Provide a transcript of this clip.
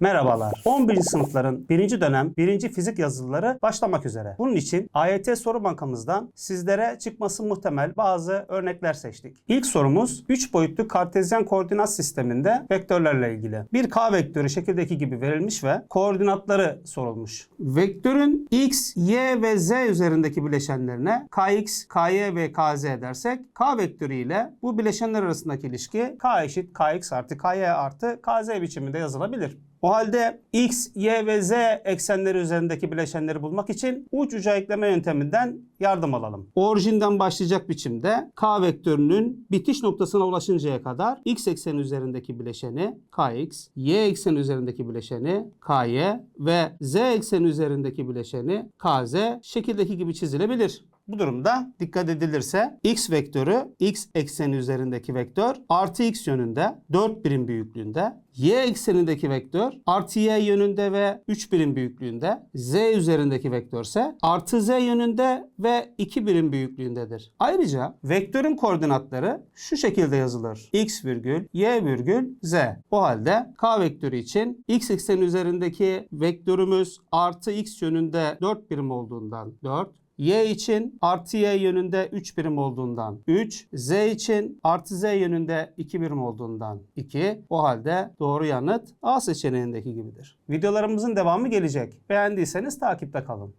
Merhabalar. 11. sınıfların 1. dönem 1. fizik yazılıları başlamak üzere. Bunun için AYT soru bankamızdan sizlere çıkması muhtemel bazı örnekler seçtik. İlk sorumuz 3 boyutlu kartezyen koordinat sisteminde vektörlerle ilgili. Bir k vektörü şekildeki gibi verilmiş ve koordinatları sorulmuş. Vektörün x, y ve z üzerindeki bileşenlerine kx, ky ve kz dersek k vektörü ile bu bileşenler arasındaki ilişki k eşit kx artı ky artı kz biçiminde yazılabilir. O halde x, y ve z eksenleri üzerindeki bileşenleri bulmak için uç uca ekleme yönteminden yardım alalım. Orijinden başlayacak biçimde k vektörünün bitiş noktasına ulaşıncaya kadar x ekseni üzerindeki bileşeni kx, y ekseni üzerindeki bileşeni ky ve z ekseni üzerindeki bileşeni kz şekildeki gibi çizilebilir. Bu durumda dikkat edilirse x vektörü x ekseni üzerindeki vektör artı x yönünde 4 birim büyüklüğünde, y eksenindeki vektör artı y yönünde ve 3 birim büyüklüğünde, z üzerindeki vektörse artı z yönünde ve 2 birim büyüklüğündedir. Ayrıca vektörün koordinatları şu şekilde yazılır. x virgül y virgül z. O halde k vektörü için x ekseni üzerindeki vektörümüz artı x yönünde 4 birim olduğundan 4, Y için artı Y yönünde 3 birim olduğundan 3, Z için artı Z yönünde 2 birim olduğundan 2. O halde doğru yanıt A seçeneğindeki gibidir. Videolarımızın devamı gelecek. Beğendiyseniz takipte kalın.